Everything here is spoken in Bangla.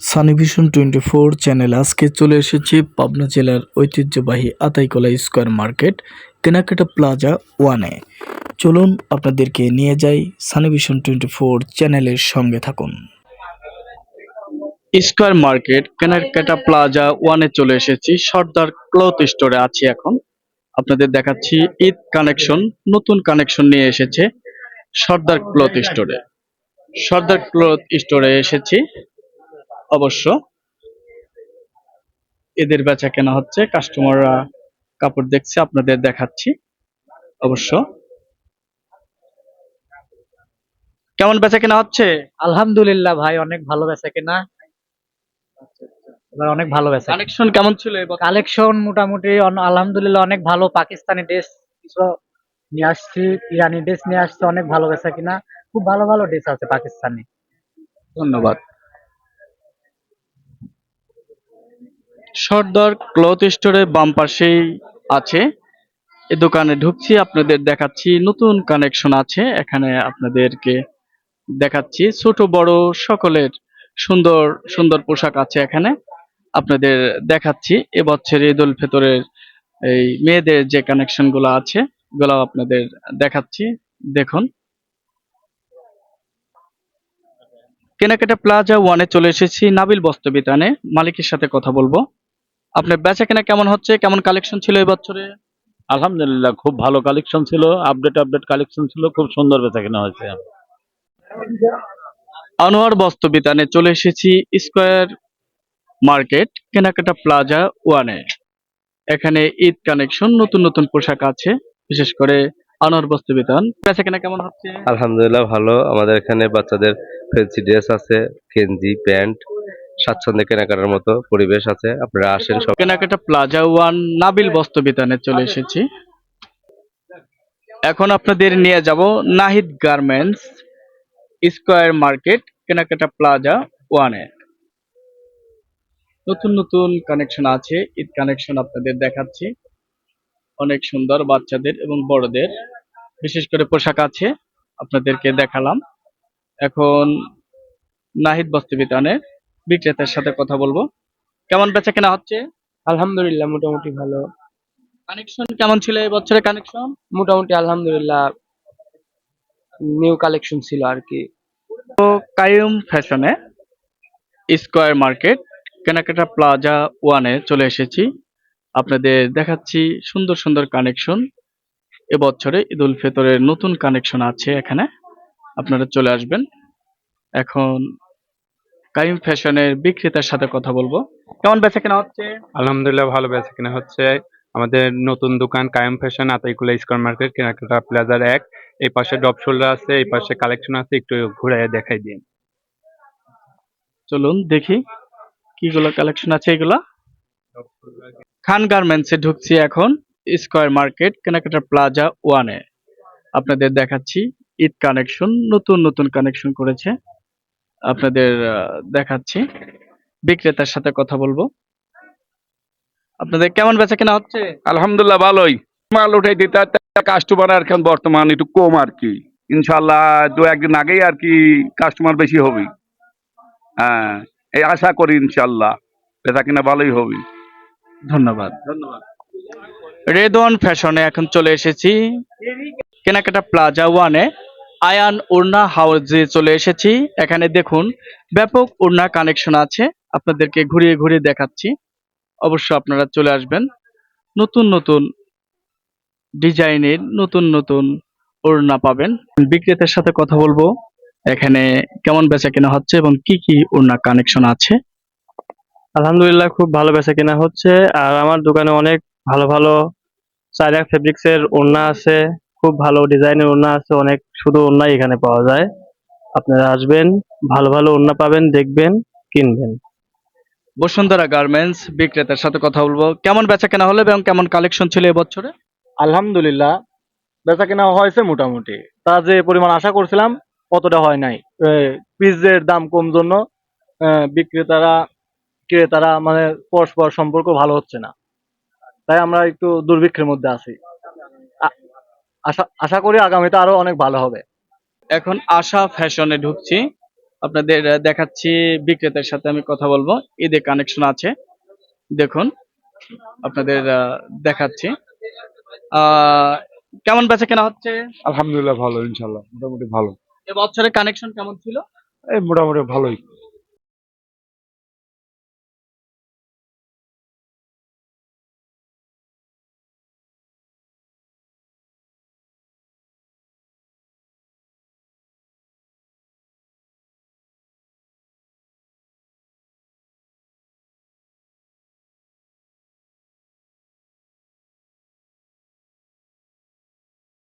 সানিভিশন টোয়েন্টি ফোর চ্যানেল। আজকে চলে এসেছি পাবনা জেলার ঐতিহ্যবাহী আতাইকলা স্কোয়ার মার্কেট, কেনাকাটা প্লাজা ওয়ানে। চলুন আপনাদেরকে নিয়ে যাই সানিভিশন টোয়েন্টি ফোর চ্যানেলের সঙ্গে থাকুন। স্কোয়ার মার্কেট, কেনাকাটা প্লাজা ওয়ানে চলে এসেছি। সর্দার ক্লথ স্টোরে আছি এখন। আপনাদের দেখাচ্ছি ঈদ কানেকশন, নতুন কানেকশন নিয়ে এসেছে সর্দার ক্লথ স্টোরে। সর্দার ক্লথ স্টোরে এসেছি। অবশ্য। এদের বেচা কেনা হচ্ছে কাস্টমাররা কাপড় দেখছে আপনাদের দেখাচ্ছি অবশ্য। কেমন বেচা কেনা হচ্ছে? আলহামদুলিল্লাহ ভাই অনেক ভালো বেচা কেনা। এবার অনেক ভালো বেচা কানেকশন কেমন ছিল কালেকশন মোটামুটি আলহামদুলিল্লাহ অনেক ভালো পাকিস্তানি ড্রেস কিছু নিয়ে আসছি ইরানি ড্রেস নিয়ে আসছে অনেক ভালো বেচা কিনা। খুব ভালো ভালো ড্রেস আছে পাকিস্তানি। ধন্যবাদ। সর্দার ক্লথ স্টোরের বাম পাশেই আছে। এ দোকানে ঢুকছি, আপনাদের দেখাচ্ছি, নতুন কানেকশন আছে, এখানে আপনাদেরকে দেখাচ্ছি। ছোট, বড় সকলের সুন্দর সুন্দর পোশাক আছে এখানে, আপনাদের দেখাচ্ছি। এবছর ঈদ উল ফিতরের এই মেয়েদের যে কানেকশনগুলো আছে, এগুলো আপনাদের দেখাচ্ছি। দেখুন। কেনাকাটা প্লাজা ওয়ানে চলে এসেছি, নাবিল বস্ত্র বিতানে। মালিকের সাথে কথা বলব। আপনার বেচা কেনা কেমন হচ্ছে? কেমন কালেকশন ছিল এই বছরে? আলহামদুলিল্লাহ খুব ভালো কালেকশন ছিল। আপডেট আপডেট কালেকশন ছিল। খুব সুন্দর বেচা কেনা হয়েছে। আনোয়ার বস্ত্র বিতানে চলে এসেছি স্কোয়ার মার্কেট কেনাকাটা প্লাজা ওয়ানে এখানে ঈদ কানেকশন নতুন নতুন পোশাক আছে। বিশেষ করে আনোয়ার বস্ত্র বিতান। বেচা কেনা কেমন হচ্ছে? আলহামদুলিল্লাহ ভালো। আমাদের এখানে বাচ্চাদের ফেন্সি ড্রেস আছে গেঞ্জি প্যান্ট। স্বাচ্ছন্দ্যে কেনাকাটার মতো পরিবেশ আছে। আপনারা আসেন সব কেনাকাটা প্লাজা ওয়ান নাবিল বস্ত্র বিতানে চলে এসেছি। এখন আপনাদের নিয়ে যাব নাহিদ গার্মেন্টস স্কোয়ার মার্কেট কেনাকাটা প্লাজা ওয়ানে। নতুন নতুন কানেকশন আছে ঈদ কানেকশন আপনাদের দেখাচ্ছি। অনেক সুন্দর বাচ্চাদের এবং বড়দের। বিশেষ করে পোশাক আছে আপনাদেরকে দেখালাম। এখন নাহিদ বস্ত্র বিতানে বিক্রেতার সাথে কথা বলব। কেমন বেচা কেনা হচ্ছে? আলহামদুলিল্লাহ মোটামুটি ভালো। কানেকশন কেমন ছিল এই বছরের কানেকশন মোটামুটি আলহামদুলিল্লাহ নিউ কালেকশন ছিল আর কি। তো কায়ুম ফ্যাশনে স্কোয়ার মার্কেট কেনাকাটা প্লাজা ওয়ানে চলে এসেছি। আপনাদের দেখাচ্ছি সুন্দর সুন্দর কানেকশন এবছরে ঈদ উল ফিতরের নতুন কানেকশন আছে এখানে। আপনারা চলে আসবেন। এখন কাইম ফ্যাশনের বিক্রেতার সাথে কথা বলব। কেমন বেচা কেনা হচ্ছে? আলহামদুলিল্লাহ ভালো বেচা কেনা হচ্ছে। আমাদের নতুন দোকান কায়েম ফ্যাশন আতাইকুলা স্কোয়ার মার্কেট কেনাকাটা প্লাজার এক। এই পাশে ডপ শোল্ডার আছে এই পাশে কালেকশন আছে একটু ঘুরে দেখাই দিন চলুন দেখি কিগুলো কালেকশন আছে এগুলা। খান গার্মেন্টসে ঢুকছি এখন স্কোয়ার মার্কেট কেনাকাটা প্লাজা ওয়ানে। আপনাদের দেখাচ্ছি ঈদ কানেকশন নতুন নতুন কানেকশন করেছে। আপনাদের দেখাচ্ছি। বিক্রেতার সাথে কথা বলব। আপনাদের কেমন বেচা কেনা হচ্ছে? আলহামদুলিল্লাহ ভালোই। মাল উঠাই দিতে কাস্টমার আর এখন বর্তমান একটু কম আর কি। ইনশাল্লাহ দু একদিন আগেই আর কি কাস্টমার বেশি হবে। হ্যাঁ এই আশা করি ইনশাল্লাহ বেচা কিনা ভালোই হবে। ধন্যবাদ। ধন্যবাদ। রেদওয়ান ফ্যাশনে এখন চলে এসেছি। কেনাকাটা প্লাজা ওয়ানে। আয়ান, উড়না হাউসে চলে এসেছি। এখানে দেখুন, ব্যাপক উড়না কানেকশন আছে। আপনাদেরকে ঘুরিয়ে ঘুরিয়ে দেখাচ্ছি। অবশ্য আপনারা চলে আসবেন। নতুন নতুন ডিজাইনের নতুন নতুন ওড়না পাবেন। বিক্রেতার সাথে কথা বলব। এখানে কেমন বেচা কেনা হচ্ছে এবং কি কি ওড়না কানেকশন আছে। আলহামদুলিল্লাহ, খুব ভালো বেচা কেনা হচ্ছে। আর আমার দোকানে অনেক ভালো ভালো চাইরা ফেব্রিক্স এর ওড়না আছে। খুব ভালো ডিজাইনের ওড়না আছে অনেক শুধু ওড়নাই এখানে পাওয়া যায়। আপনারা আসবেন ভালো ভালো ওড়না পাবেন দেখবেন কিনবেন। বসুন্ধরা গার্মেন্টস বিক্রেতার সাথে কথা বলব। কেমন বেচা কেনা হলো এবং কেমন কালেকশন ছিল এবছরে? আলহামদুলিল্লাহ বেচা কেনা হয়েছে মোটামুটি। তা যে পরিমাণ আশা করছিলাম অতটা হয় নাই। পিসের দাম কম জন্য আহ, বিক্রেতারা ক্রেতারা মানে পরস্পর সম্পর্ক ভালো হচ্ছে না। তাই আমরা একটু দুর্ভিক্ষের মধ্যে আছি। আশা আশা করি আগামীতে আরও অনেক ভালো হবে। এখন আশা ফ্যাশনে ঢুকছি। আপনাদের দেখাচ্ছি বিক্রেতার সাথে আমি কথা বলব। ঈদে কানেকশন আছে। দেখুন আপনাদের আহ, দেখাচ্ছি। আহ কেমন বেচা কেনা হচ্ছে? আলহামদুলিল্লাহ ভালো ইনশাল্লাহ মোটামুটি ভালো। এবছরে কানেকশন কেমন ছিল? এই মোটামুটি ভালোই।